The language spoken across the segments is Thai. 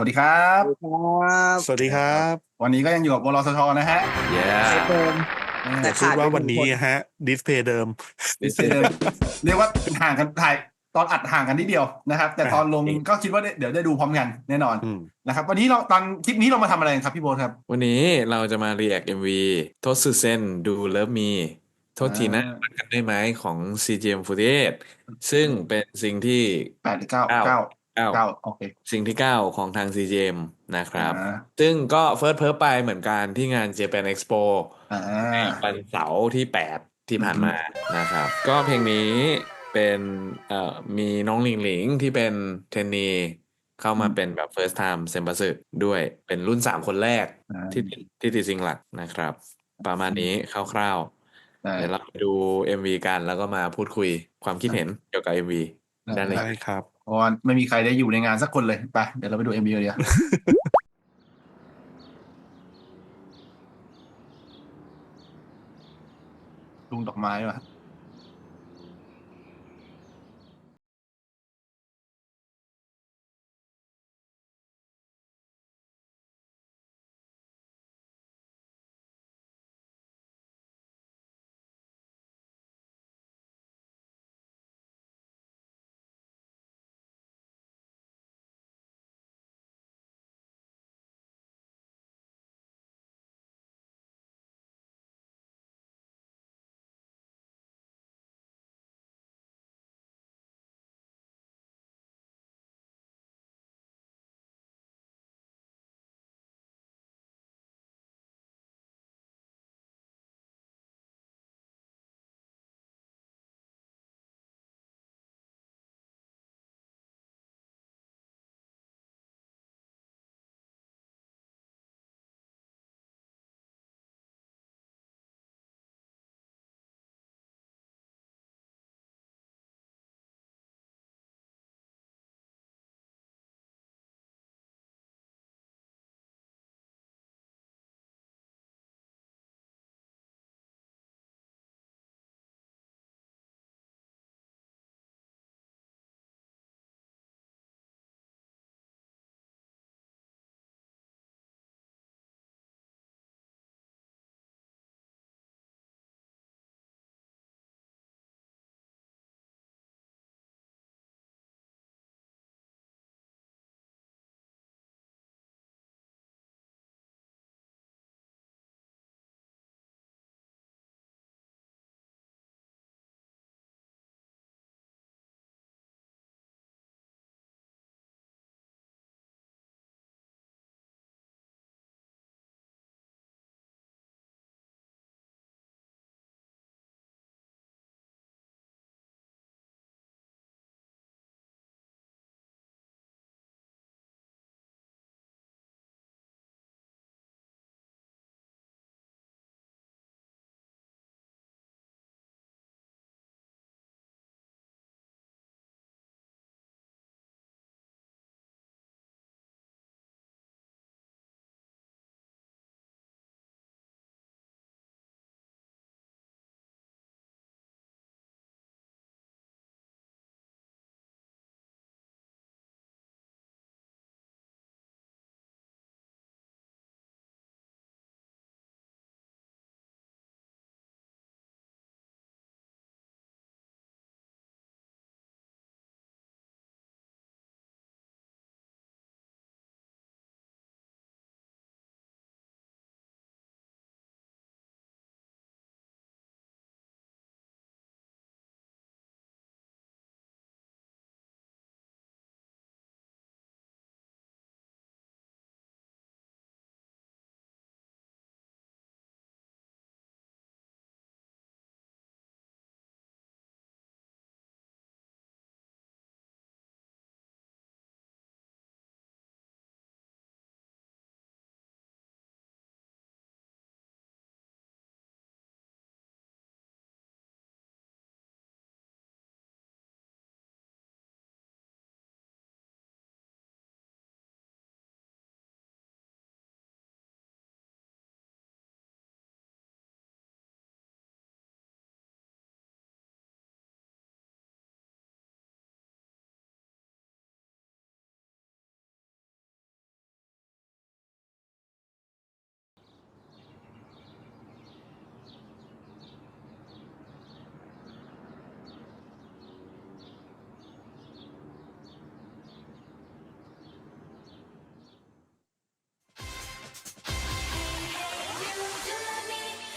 สวัสดีครับครับ สวัสดีครับ วันนี้ก็ยังอยู่กับบลสชนะฮะเย้เดิมแต่พูขาดดว่าไปวันนี้หงคฮะดิสเพย์เดิมดิสเพย์เดิมเรียกว่าห่างกันถ่ายตอนอัดห่างกันนิดเดียวนะครับ แต่ตอนลงก็คิดว่าเดี๋ยวได้ดูพร้อมกันแน่นอนอืมนะครับ วันนี้เราตอนคลิปนี้เรามาทำอะไรกันครับพี่โบ๊ทครับ วันนี้เราจะมา react MV โทษสุเซนดูเลิฟมีโทษทีนะอ่ารักกันได้ไหมของ CGM48 ซึ่งเป็นสิ่งที่แปดหรือเก้าเก้า เก้าเก้าเก้าโอเคสิ่งที่9ของทาง CGM นะครับอ่าซึ่งก็เฟิร์สเพิร์ไปเหมือนกันที่งาน Japan Expo อ่าวันเสาร์ที่8ที่ผ่านมานะครับ ก็เพลงนี้เป็นเอ่อมีน้องหลิงหลิงที่เป็นเทรนนีเข้ามาเป็นแบบ first time เซมบัสึด้วยเป็นรุ่น3คนแรกอ่าที่ติดที่ติดซิงหลักนะครับ ประมาณนี้คร่าวได้ๆเดี๋ยวเราไปดู MV กันแล้วก็มาพูดคุยความคิดเห็นเกี่ยวกับ MV ได้เลยได้ครับ เพราะว่าไม่มีใครได้อยู่ในงานสักคนเลยไปเดี๋ยวเราไปดูเอ็มบีเลยดีกว่าลุงดอกไม้ว่ะ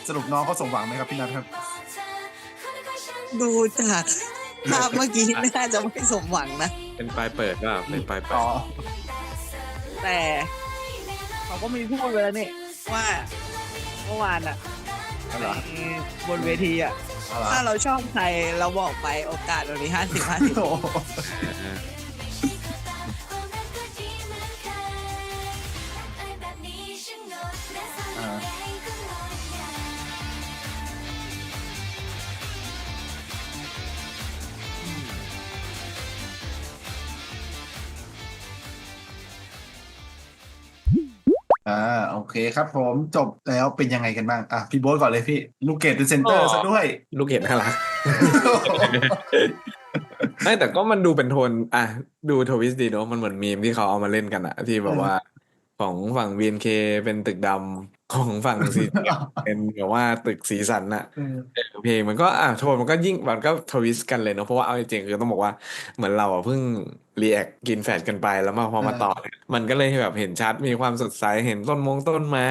สรุปน้องเขาสมหวังไหมครับพี่นัทครับ ดูจากภาพเมื่อกี้น่าจะไม่สมหวังนะ เป็นปลายเปิดว่าเป็นปลายเปิอ๋ดอแต่เขาก็มีพูดไปแล้วนี่ว่าเมื่อวานอะเอาเหรอบนเวทีอะเอาเหรอถ้าเราชอบใครเราบอกไปโอกาสตรงนี้ห้าสิบห้าสิบโอ้โห อ่าโอเคครับผมจบแล้วเป็นยังไงกันบ้างอะพี่โบ๊ทก่อนเลยพี่ ลูกเกดเป็นเซนเตอร์ซะด้วยลูกเห็บน่ารักไม่แต่ก็มันดูเป็นโทน อะ ดูทวิสต์ดีเนอะมันเหมือนมีมที่เขาเอามาเล่นกันอะที่แบบว่า ของฝั่ง BNK เป็นตึกดำ ของฝั่งสีเป็นแบบว่าตึกสีสันอะเออเออเพลงมันก็อะโทนมันก็ยิ่งมันก็ทวิสต์กันเลยเนาะเพราะว่าเอาจริงๆคือต้องบอกว่าเหมือนเราอะเพิ่งรีแอคกินแฟดกันไปแล้วมาพอมาต่อเนี่ยมันก็เลยแบบเห็นชัดมีความสดใสเห็นต้นมงต้นไม้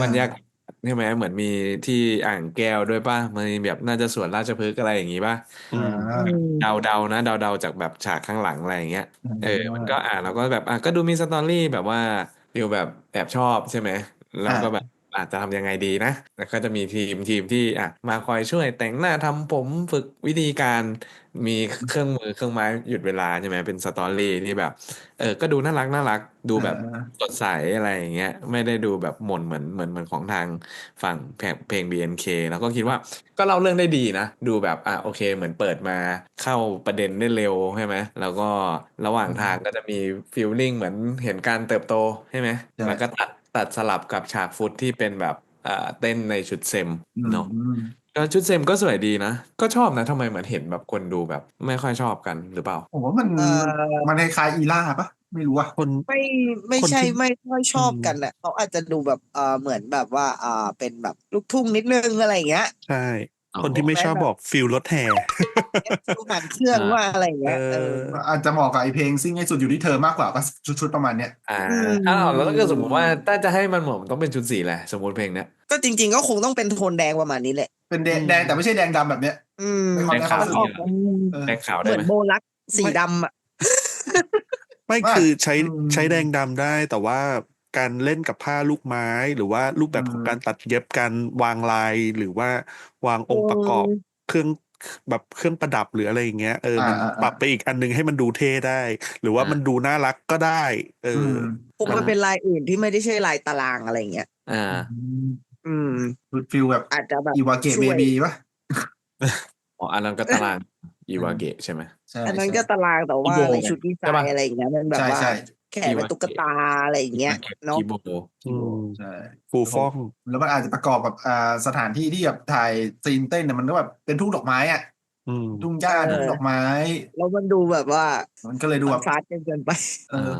บรรยากาศใช่ไหมเหมือนมีที่อ่างแก้วด้วยป่ะมันมีแบบน่าจะสวนราชพฤกษ์อะไรอย่างงี้ป่ะอ่าเดาเดาๆนะเดาเดาๆจากแบบฉากข้างหลังอะไรอย่างเงี้ยเออมันก็อ่านแล้วก็แบบอะก็ดูมีสตอรี่แบบว่าฟิลแบบแอบชอบใช่ไหม แล้วก็แบบอาจจะทำยังไงดีนะแล้วก็จะมีทีมทีมที่อะมาคอยช่วยแต่งหน้าทำผมฝึกวิธีการมีเครื่องมือเครื่องไม้หยุดเวลาใช่ไหมเป็นสตอรี่ที่แบบ เออ ก็ดูน่ารักน่ารัก ดูแบบอ่าสดใสอะไรอย่างเงี้ย ไม่ได้ดูแบบหม่นเหมือนเหมือนเหมือนของทางฝั่งเพลงเพลง BNK แล้วก็คิดว่าก็เล่าเรื่องได้ดีนะ ดูแบบอะโอเค เหมือนเปิดมาเข้าประเด็นได้เร็วใช่ไหมแล้วก็ระหว่างทางก็จะมีฟีลลิ่งเหมือนเห็นการเติบโตใช่ไหมใช่แล้วก็ตัด ตัดสลับกับฉากฟุตที่เป็นแบบอ่าเต้นในชุดเซมเนาะอืมก็ชุดเซมก็สวยดีนะ ก็ชอบนะทำไมเหมือนเห็นแบบคนดูแบบ ไม่ค่อยชอบกันหรือเปล่าผมว่ามันเอ่อมันคล้ายๆอีล่าปะไม่รู้อะคนไม่ไม่คนใช่ที่ไม่ค่อยชอบอืมกันแหละเขาอาจจะดูแบบเออเหมือนแบบว่าอ่าเป็นแบบลูกทุ่งนิดนึงอะไรอย่างเงี้ยใช่อ๋อ คนที่ไม่ชอบบอกฟิลรถแห่ดูหนังเครื่องว่าอะไรอย่างเงี้ยเออเอออาจจะเหมาะกับไอเพลงซิ่งให้สุดอยู่ที่เธอมากกว่าปะชุดๆประมาณเนี้ยอ่าอืมอ้าวแล้วถ้าเกิดสมมติว่าถ้าจะให้มันเหมือนมันต้องเป็นชุดสีแหละไรสมมติเพลงเนี้ยก็จริง ๆ ก็คงต้องเป็นโทนแดงประมาณนี้แหละเป็นแดงอืมแดงแต่ไม่ใช่แดงดำแบบเนี้ยอืมไม่ค่อยแดงขาวมันออกเออแดงขาวเหได้มือไหมนโบลักสีดำอะไม่ว่าคือใช้อืมใช้แดงดำได้แต่ว่า การเล่นกับผ้าลูกไม้ หรือว่ารูปแบบของอืมการตัดเย็บการวางลายหรือว่าวางองค์ประกอบอืมเครื่องแบบเครื่องประดับหรืออะไรอย่างเงี้ยเออมันอ่าอ่าปรับไปอีกอันนึงให้มันดูเท่ได้ หรือว่ามันดูน่ารักก็ได้ เออมคงมันเป็นลายอื่นที่ไม่ได้ใช่ลายตารางอะไรอย่างเงี้ยอ่า อืมฟิลแบบอาจจะแบบอีวาเกะช่เบวยบีปะอ๋ออันนั้นก็ตารางอีวาเกะใช่ไหมใช่อันนั้นใช่ก็ตารางแต่ว่าอีโบในชุดดีไซใช่ปะน์อะไรอย่างเงี้ยมันแบบใช่ว่าใช่ แขนเป็นตุ๊กตาอะไรอย่างเงี้ยเนาะกีโบอืมใช่ฟูฟ่อง แล้วมันอาจจะประกอบกับอ่าสถานที่ที่แบบถ่ายซีนเต้นเนี่ยมันก็แบบเป็นทุ่งดอกไม้อะอืมทุ่งหญ้าเออทุ่งดอกไม้ แล้วมันดูแบบว่า มันก็เลยดูแบบฟาดจนเกินไปเออ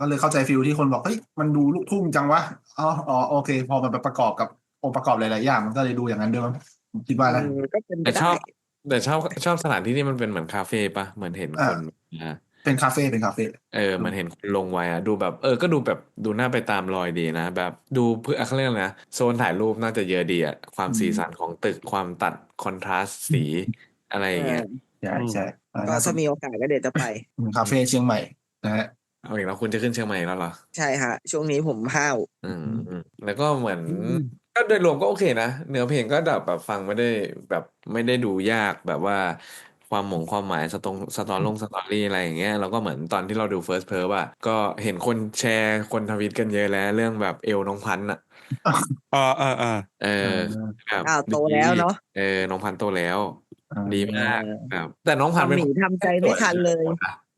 ก็เลยเข้าใจฟิลที่คนบอกเฮ้ยมันดูลูกทุ่งจังวะอ๋ออ๋อโอเค พอมันไปประกอบกับองค์ประกอบหลายๆอย่างมันก็เลยดูอย่างนั้นด้วยมั้งผมคิดว่านะอืมก็เป็นไปแต่ชได้อบแต่ชอบชอบสถานที่ที่มันเป็นเหมือนคาเฟ่ปะเหมือนเห็นคนอ่า เป็นคาเฟ่เป็นคาเฟ่เออเหมือนเห็นคนลงไว้อะดูแบบ เออก็ดูแบบดูน่าไปตามรอยดีนะ แบบดูเพื่อเขาเรียกอะไรนะโซนถ่ายรูปน่าจะเยอะดีอะความสีสันของตึกความตัดคอนทราสต์สีอะไรอย่างเงี้ยใช่ใช่อ่าก็ถ้ามีโอกาสก็เดี๋ยวจะไปคาเฟ่เชียงใหม่นะฮะเอาอีกแล้วคุณจะขึ้นเชียงใหม่แล้วเหรอ ใช่ฮะ ช่วงนี้ผมห้าวอืมอืมแล้วก็เหมือนอืมก็โดยรวมก็โอเคนะเนื้อเพลงก็แบบแบบฟังไม่ได้แบบไม่ได้ดูยากแบบว่า ความหมงความหมายสตรงสตอลงสตอรี่อะไรอย่างเงี้ยแล้วก็เหมือนตอนที่เราดู First p e r อะก็เห็นคนแชร์คนทวีตกันเยอะแล้วเรื่องแบบเอวน้องพันธุ์อะอ่าอ่าอ่าเออแบบอ้าวโตแล้วเนาะเออน้องพันธุ์โตแล้วอ่าดีมากแบบแต่น้องพันธุ์เป็นหมีทำใจไม่ทันเลย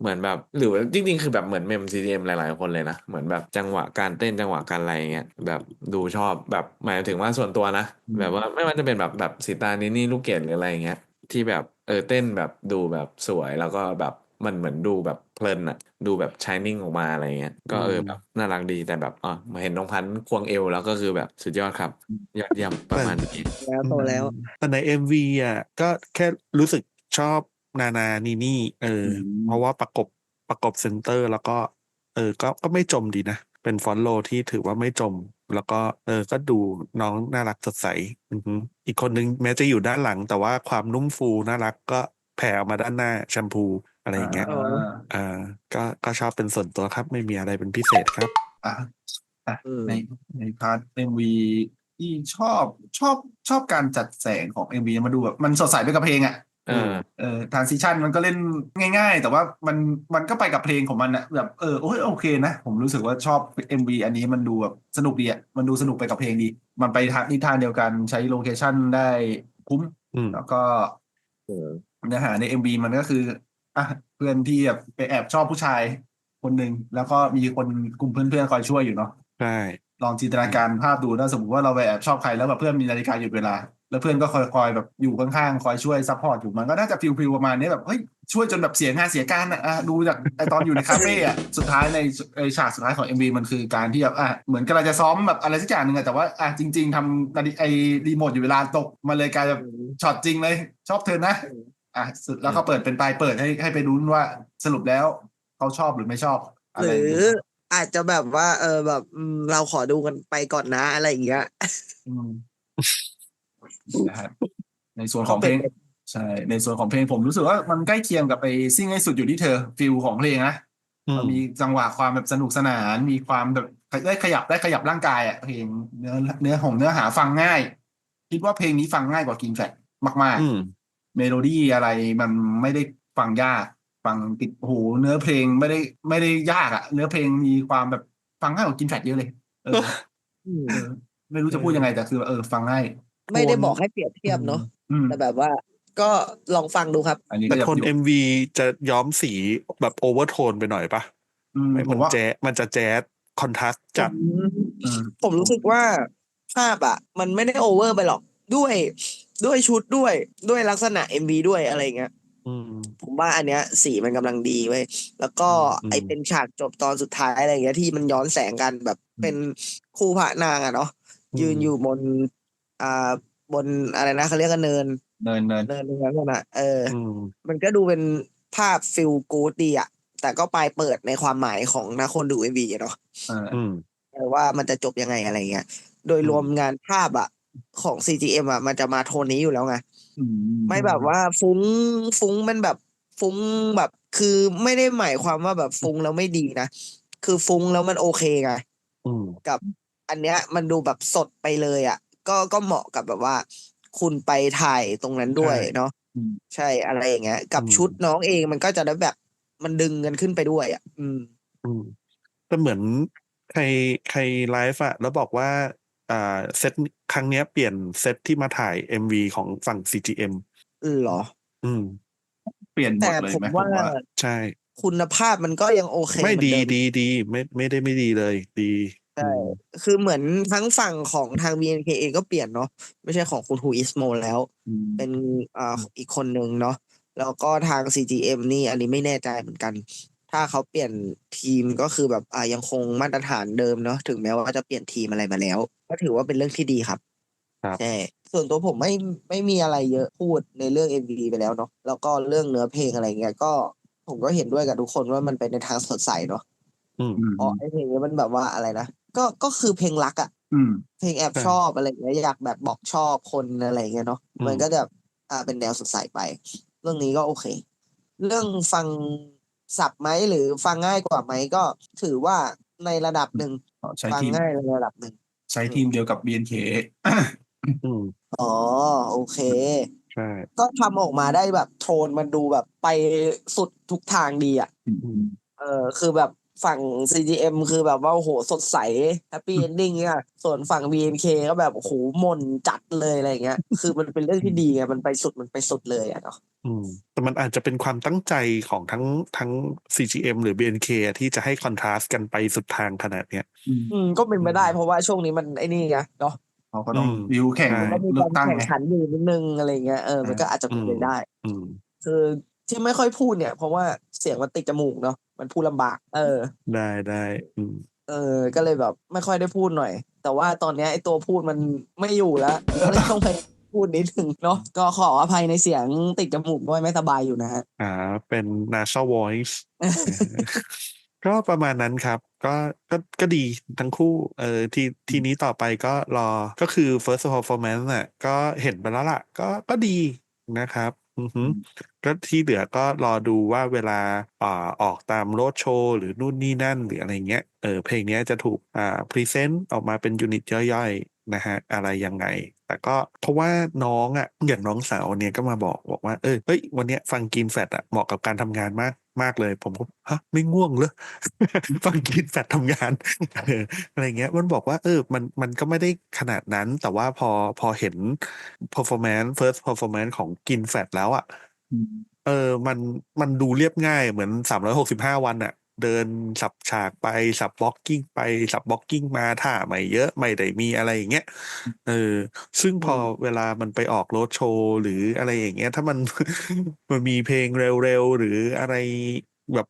เหมือนแบบหรือว่าจริงๆ คือแบบเหมือนเมม CDM หลายๆ คนเลยนะ เหมือนแบบจังหวะการเต้นจังหวะการอะไรเงี้ยแบบดูชอบแบบหมายถึงว่าส่วนตัวนะอืมแบบว่าไม่ว่าจะเป็นแบบแบบสีตานี่นี่ลูกเกดหรืออะไรเงี้ย ที่แบบเออเต้นแบบดูแบบสวยแล้วก็แบบมันเหมือนดูแบบเพลินอะดูแบบชายนิ่งออกมาอะไรเงี้ยก็เออแบบน่ารักดีแต่แบบอ๋อมาเห็นน้องพันธุ์ควงเอวแล้วก็คือแบบสุดยอดครับ ยอดเยี่ยมประมาณนี้แล้วโตแล้วแต่ในเอ็มวีอะก็แค่รู้สึกชอบนานานีนี่ เอออมเพราะว่าประกบประกบเซนเตอร์แล้วก็ เออ ก็ก็ไม่จมดีนะไป เป็นฟอนต์โลที่ถือว่าไม่จม แล้วก็เออก็ดูน้องน่ารักสดใสอือหืออีกคนนึงแม้จะอยู่ด้านหลัง แต่ว่าความนุ่มฟูน่ารักก็แผ่ออกมาด้านหน้าแชมพูอะไรอย่างเงี้ยอ่าอ่าก็ก็ชอบเป็นส่วนตัวครับ ไม่มีอะไรเป็นพิเศษครับอะอะอืมในในพาร์ทเอ็มวีที่ชอบชอบชอบการจัดแสงของเอ็มวีมาดูแบบมันสดใสไปกับเพลงอะ เออเออทรานซิชันมันก็เล่นง่าย ๆ แต่ว่ามันมันก็ไปกับเพลงของมันอะแบบเออโอ้ยโอเคนะ ผมรู้สึกว่าชอบ MV อันนี้มันดูแบบสนุกดีอะมันดูสนุกไปกับเพลงดี มันไปทางทิศทางเดียวกันใช้โลเคชั่นได้คุ้มอืมแล้วก็เออเนื้อหาใน MV มันก็คืออะเพื่อนที่แบบไปแอบชอบผู้ชายคนหนึ่งแล้วก็มีคนกลุ่มเพื่อนๆคอยช่วยอยู่เนาะใช่ ลองจินตนาการภาพดูนะสมมติว่าเราไปแอบชอบใครแล้วแบบเพื่อนมีนาฬิกาหยุดเวลา แล้วเพื่อนก็คอยคอยแบบอยู่ข้างๆคอยช่วยซัพพอร์ตอยู่มันก็น่าจะฟิลฟิลประมาณนี้แบบเฮ้ยช่วยจนแบบเสียงานเสียการอะดูจากไอตอนอยู่ในคาเฟ่อะสุดท้ายในไอฉากสุดท้ายของ MV มันคือการที่แบบอะเหมือนกำลังจะซ้อมแบบอะไรสักอย่างหนึ่งอะแต่ว่าอะจริง ๆทำนาฬิไอรีโมทอยู่เวลาตกมาเลยกลายแบบช็อตจริงเลย ชอบเธอนะอะสุดแล้วก็เปิดเป็นปลายเปิดให้ให้ไปลุ้นว่าสรุปแล้วเขาชอบหรือไม่ชอบอะหไรรือ อาจจะแบบว่า เออแบบอืมเราขอดูกันไปก่อนนะอะไรอย่างเงี้ยอืมนะฮะในส่วนของเพลงใช่ในส่วนของเพลงผมรู้สึกว่ามันใกล้เคียงกับไปซิ่งให้สุดอยู่ที่เธอฟิลของเพลงนะอืมันมมีจังหวะความแบบสนุกสนาน มีความแบบได้ขยับได้ขยับร่างกายอะเพลงเนื้อเนื้อของเนื้อหาฟังง่าย คิดว่าเพลงนี้ฟังง่ายกว่ากินแฟลมากอืมๆเมโลดี้อะไรมันไม่ได้ฟังยาก ฟังติดหูเนื้อเพลงไม่ได้ไม่ได้ยากอะเนื้อเพลงมีความแบบฟังง่ายกว่ากินแฟลเยอะเลย เอออืมเออ ไม่รู้จะพูดยังไงแต่คือ เออ ฟังง่ายไม่ได้บอกให้เปรียบเทียบเนาะอืมแต่แบบว่าก็ลองฟังดูครับอันนี้แต่ก็อยากโทนอยู่เอ็มวีจะย้อมสีแบบโอเวอร์โทนไปหน่อยปะอืมไม่ผมันมว่าแจ๊สมันจะแจ๊สคอนทราสต์จัดอืมผมรู้สึกว่าภาพอะ มันไม่ได้โอเวอร์ไปหรอกด้วยด้วยชุดด้วยด้วยลักษณะ MV ด้วยอะไรเงี้ยอืม ผมว่าอันเนี้ย สีมันกำลังดีเว้ยแล้วก็อืมไอเป็นฉากจบตอนสุดท้ายอะไรเงี้ยที่มันย้อนแสงกันแบบเป็นคู่พระนางอะเนาะยืนอยู่บนอ่าบนอะไรนะเขาเรียกกันเนิน เนินเนินเนินตรงนั้นน่ะเออออืมมันก็ดูเป็นภาพฟิลกูดดีอะแต่ก็ปลายเปิดในความหมายของนักคนดู MV อะเนาะเอออืมเออว่ามันจะจบยังไงอะไรเงี้ย โดยรวมงานภาพอะ ของ CGM อะมันจะมาโทนนี้อยู่แล้วไงอืมไม่แบบว่าฟุ้งฟุ้งมันแบบฟุ้งแบบ คือไม่ได้หมายความว่าแบบฟุ้งแล้วไม่ดีนะคือฟุ้งแล้วมันโอเคไงอืมกับ อันเนี้ย มันดูแบบสดไปเลยอะก็ก็เหมาะกับแบบว่า คุณไปถ่ายตรงนั้นด้วยเนาะอืมใช่อะไรอย่างเงี้ย กับอืมชุดน้องเองมันก็จะได้แบบมันดึงกันขึ้นไปด้วย อะ อืม อืมแต่เหมือนใครใครไลฟ์อะแล้วบอกว่า อ่าเซตครั้งเนี้ยเปลี่ยนเซตที่มาถ่าย MV ของฝั่ง CGM เหรอ อืม เปลี่ยนหมแต่ดเลยผมไหมว่า ใช่ คุณภาพมันก็ยังโอเคไม่เหอนดีเมดีดีไม่ไม่ได้ไม่ดีเลย ดีใช่คือเหมือนทั้งฝั่งของทาง BNK เองก็เปลี่ยนเนาะไม่ใช่ของคุณฮูอิสโมแล้ว อืมเป็นอ่าอีกคนนึงเนาะแล้วก็ทาง CGM นี่อันนี้ไม่แน่ใจเหมือนกัน ถ้าเขาเปลี่ยนทีมก็คือแบบอ่ายังคงมาตรฐานเดิมเนาะถึงแม้ว่าจะเปลี่ยนทีมอะไรมาแล้ว ก็ถือว่าเป็นเรื่องที่ดีครับครับใช่ส่วนตัวผมไม่ไม่มีอะไรเยอะพูดในเรื่อง MV ไปแล้วเนาะแล้วก็เรื่องเนื้อเพลงอะไรเงี้ยก็ผมก็เห็นด้วยกับทุกคนว่ามันไปในทางสดใสเนาะอืมอืมอ๋อไอเพลงนี้มันแบบว่าอะไรนะก็ก็คือเพลงรักอะอืมเพลงแอบใช่ชอบอะไรเงี้ยอยากแบบบอกชอบคนอะไรเงี้ยเนาะอืมมันก็จะอ่าเป็นแนวสดใสไป เรื่องนี้ก็โอเค เรื่องฟัง สับไหมหรือฟังง่ายกว่าไหมก็ถือว่าในระดับหนึ่งใช้ฟังทีมง่ายในระดับหนึ่งใช้ทีมเดียวกับ BNK อืมอ๋อโอเค ใช่ก็ทำออกมาได้แบบโทนมันดูแบบไปสุดทุกทางดีอะ อืม เออคือแบบ ฝั่ง CGM คือแบบว่าโอ้โหสดใสแฮปปี้เอนดิ้งเนี่ยส่วนฝั่ง BNK ก็แบบโอ้โหมนจัดเลยอะไรเงี้ย คือมันเป็นเรื่องที่ดีไงมันไปสุดมันไปสุดเลยอะเนาะอืมแต่มันอาจจะเป็นความตั้งใจของทั้งทั้ง CGM หรือ BNK อะที่จะให้คอนทราสต์กันไปสุดทางขนาดเนี้ยอืมอืมก็เป็นไปได้เพราะว่าช่วงนี้มันไอ้นี่ไงเนาะเขาก็ต้องอืมวิวแข่งใช่ก็มีเลืกาอกรตั้งแข่งไงขันอยู่นิดนึงอะไรเงี้ยเออมันก็อาจจะเป็นไปได้ อืมคือที่ไม่ค่อยพูดเนี่ย เพราะว่าเสียงมันติดจมูกเนาะ มันพูดลำบาก เออ ได้ได้อืมเออ ก็เลยแบบ ไม่ค่อยได้พูดหน่อย แต่ว่าตอนเนี้ยไอ้ตัวพูดมันไม่อยู่แล้วก็เลยต้องไปพูดนิดนึงเนาะก็ขออภัยในเสียงติดจมูกด้วยไม่สบายอยู่นะฮะ อ่า เป็น nasal voice ก็ประมาณนั้นครับ ก็ก็ก็ดีทั้งคู่ เออทีทีนี้ต่อไปก็รอก็คือ first performance น่ะก็เห็นไปแล้วล่ะ ก็ก็ดีนะครับ อือฮึ ก็ที่เหลือก็รอดูว่าเวลาอ่าออกตามโรดโชว์ หรือนู่นนี่นั่นหรืออะไรเงี้ยเออเพลงนี้จะถูกอ่าพรีเซนต์ออกมาเป็นยูนิตย่อยๆนะฮะอะไรยังไง แต่ก็เพราะว่าน้องอะอย่างน้องสาวเนี่ยก็มาบอกบอกว่าเออเฮ้ยวันเนี้ยฟังกินแฟตอะเหมาะกับการทำงานมากมากเลยผมก็ฮะไม่ง่วงเลยฟังกินแฟตทำงานอะไรเงี้ยมันบอกว่าเออมันมันก็ไม่ได้ขนาดนั้น แต่ว่าพอพอเห็น performance first performance ของกินแฟตแล้วอะ เออ มันมันดูเรียบง่ายเหมือนสามร้อยหกสิบห้าวันอะเดินสับฉากไปสับบล็อกกิ้งไปสับบล็อกกิ้งมาท่าไม่เยอะไม่ได้มีอะไรอย่างเงี้ยเออ ซึ่งพอเวลามันไปออกโรดโชว์หรืออะไรอย่างเงี้ย ถ้ามันมันมีเพลงเร็วๆ หรืออะไร แบบ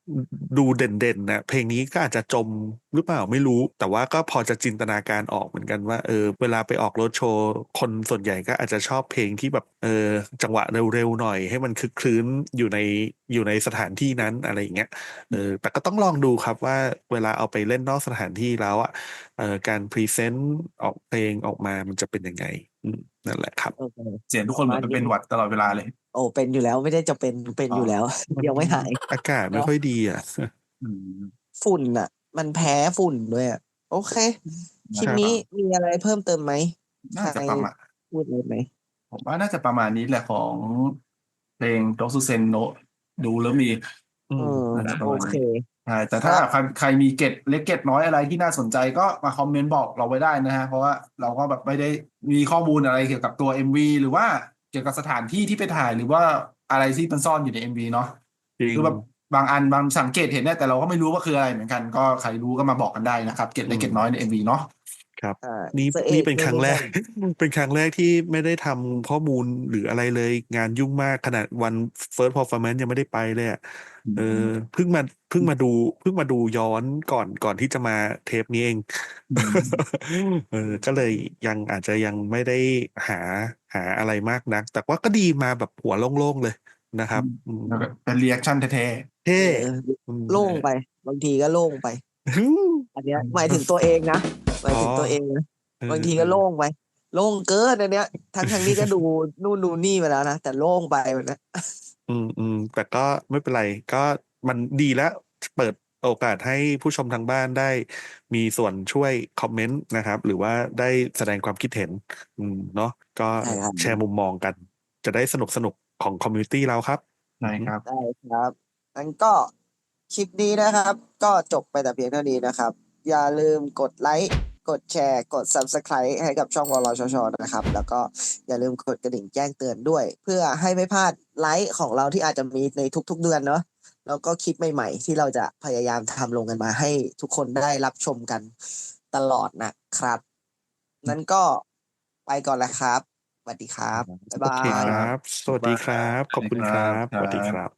ดูเด่นๆนะเพลงนี้ก็อาจจะจมหรือเปล่าไม่รู้ แต่ว่าก็พอจะจินตนาการออกเหมือนกันว่าเออเวลาไปออกรดโชว์คนส่วนใหญ่ก็อาจจะชอบเพลงที่แบบเออจังหวะเร็วๆหน่อย ให้มันคึกคลื้นอยู่ในอยู่ในสถานที่นั้นอะไรอย่างเงี้ยเออแต่ก็ต้องลองดูครับว่าเวลาเอาไปเล่นนอกสถานที่แล้วอะเออการพรีเซนต์ออกเพลงออกมามันจะเป็นยังไง นั่นแหละครับโอเคเสียงทุกคนเหมือนเป็นหวัดตลอดเวลาเลย โอ้เป็นอยู่แล้วไม่ได้จะเป็นเป็นอยู่แล้วยังไม่หาย อากาศไม่ค่อยดีอะอืมฝุ่นอะ มันแพ้ฝุ่นด้วยอะโอเคคลิปนี้มีอะไรเพิ่มเติมไหมน่าจะประมาณพูดเลยไหมผมว่าน่าจะประมาณนี้แหละของเพลงโดซูเซนโนดูแล้วมีอืเอมอน่าจะประโอมาณนั้นเค ใช่แต่ถ้าครับใครใครมีเกร็ดเล็กเกร็ดน้อยอะไรที่น่าสนใจก็มาคอมเมนต์บอกเราไว้ได้นะฮะ เพราะว่าเราก็แบบไม่ได้มีข้อมูลอะไรเกี่ยวกับตัว MV หรือว่าเกี่ยวกับสถานที่ที่ไปถ่ายหรือว่าอะไรที่มันซ่อนอยู่ใน MV เนาะจริงคือแบบบางอันบางสังเกตเห็นเนี่ยแต่เราก็ไม่รู้ว่าคืออะไรเหมือนกัน ก็ใครรู้ก็มาบอกกันได้นะครับ เกร็ดเล็กเกร็ดน้อยใน MV เนาะ ครับ อ่านี่เซอร์เอนี่กเป็นครั้งแรกไม่เป็นครั้งแรกที่ไม่ได้ทำข้อมูลหรืออะไรเลย งานยุ่งมากขนาดวัน first performance ยังไม่ได้ไปเลยอะเออเพิ่งมาเพิ่งมาดูเพิ่งมาดูย้อนก่อนก่อนที่จะมาเทปนี้เองเออก็เลยยังอาจจะยังไม่ได้หาหาอะไรมากนัก แต่ว่าก็ดีมาแบบหัวโล่งๆเลยนะครับ อืมแล้วก็เป็นรีแอคชั่นแท้เท่เอออืมโล่งไป บางทีก็โล่งไป อันเนี้ยหมายถึงตัวเองนะ หมายถึงตัวเองนะเออบางทีก็โล่งไป โล่งเกินอันเนี้ยทั้งทั้งนี้ก็ดูนู่นดูนี่มาแล้วนะแต่โล่งไปวันนะอืมอืมแต่ก็ไม่เป็นไร ก็มันดีแล้วเปิดโอกาสให้ผู้ชมทางบ้านได้ มีส่วนช่วยคอมเมนต์นะครับ หรือว่าได้แสดงความคิดเห็น อืมเนาะก็ใช่ครับแชร์มุมมองกัน จะได้สนุกสนุกของคอมมูนิตี้เราครับๆใช่ครับได้ครับงั้นก็คลิปนี้นะครับ ก็จบไปแต่เพียงเท่านี้นะครับ อย่าลืมกดไลค์ กดแชร์กด Subscribe ให้กับช่องวอลชชนะครับ แล้วก็อย่าลืมกดกระดิ่งแจ้งเตือนด้วย เพื่อให้ไม่พลาดไลค์ของเราที่อาจจะมีในทุก ๆ เดือนเนาะแล้วก็คลิปใหม่ๆ ที่เราจะพยายามทำลงกันมาให้ทุกคนได้รับชมกันตลอดนะครับ นั้นก็ไปก่อนแล้วครับสวัสดีครับ บ๊ายโอบาเคย ครับ สวัสดีครับ ขอบคุณครับ สวัสดีครับสวัสดีครับ